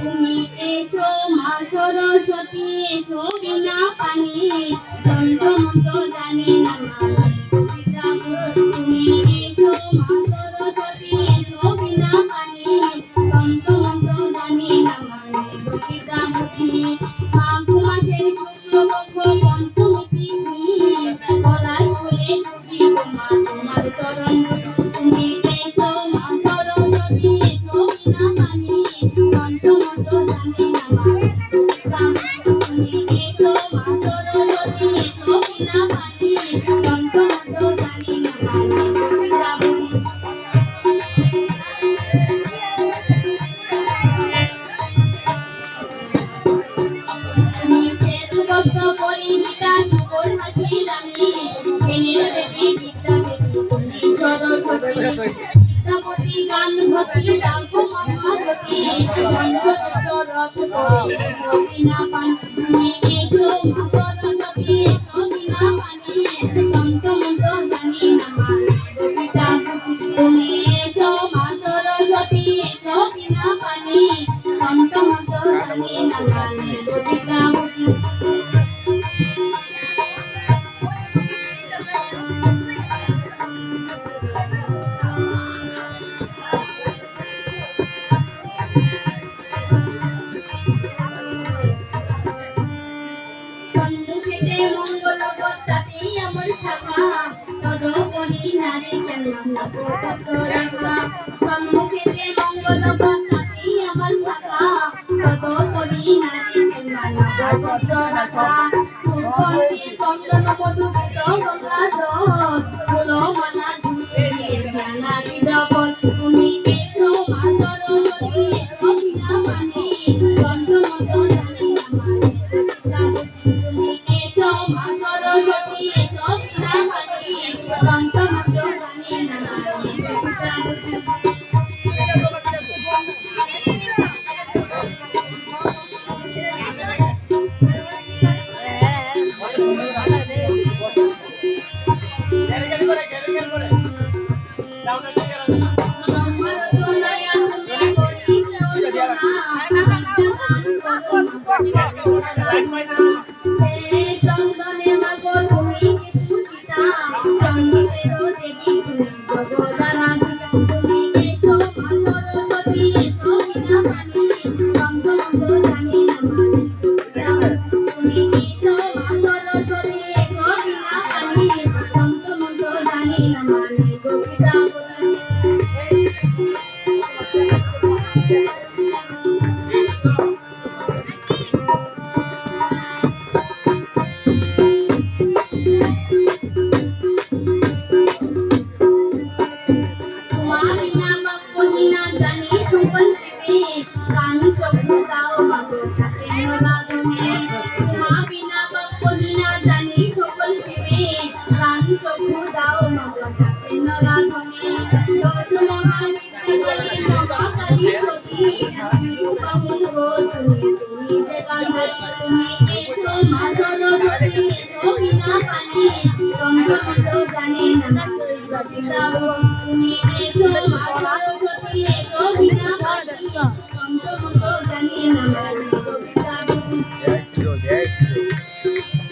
তুমি এসো মা সরস্বতী এসো বিনা পানি চন্দ্রমন্ত জানে না মা তোমার চরণ তুমি দেখো মা চরণ নিয়ে ছবি না পানি অন্ত মতো জানি না মা তুমি দেখো মা চরণ নিয়ে ছবি না পানি বিদ্যাপতি গান ভক্তি রাখো মহাসতী সন্তরত কবিনা পান তুমি এ গো মহাসতী কবিনা পানি সন্ত বিহারে খেললাম লাখো কত রাখা সম্মুখেতে মঙ্গল পাতাতি আমার শাখা কত করি হারে খেললাম লাখো কত রাখা সুকল্পে চন্দন মধুভূত গঙ্গা জল ফুলমালা ঝুঁকে জানা বিদপল তুমি এসো মাতর নদী এসো বিনা মানে চন্দন মতো জানি আমার তুমি এসো মাতর নদী এসো বিনা মানে Yes, you do. Yes, you do.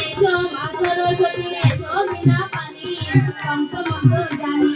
এসো মা সরস্বতী এসো বিনা পানি। কম্প মন্দ জানি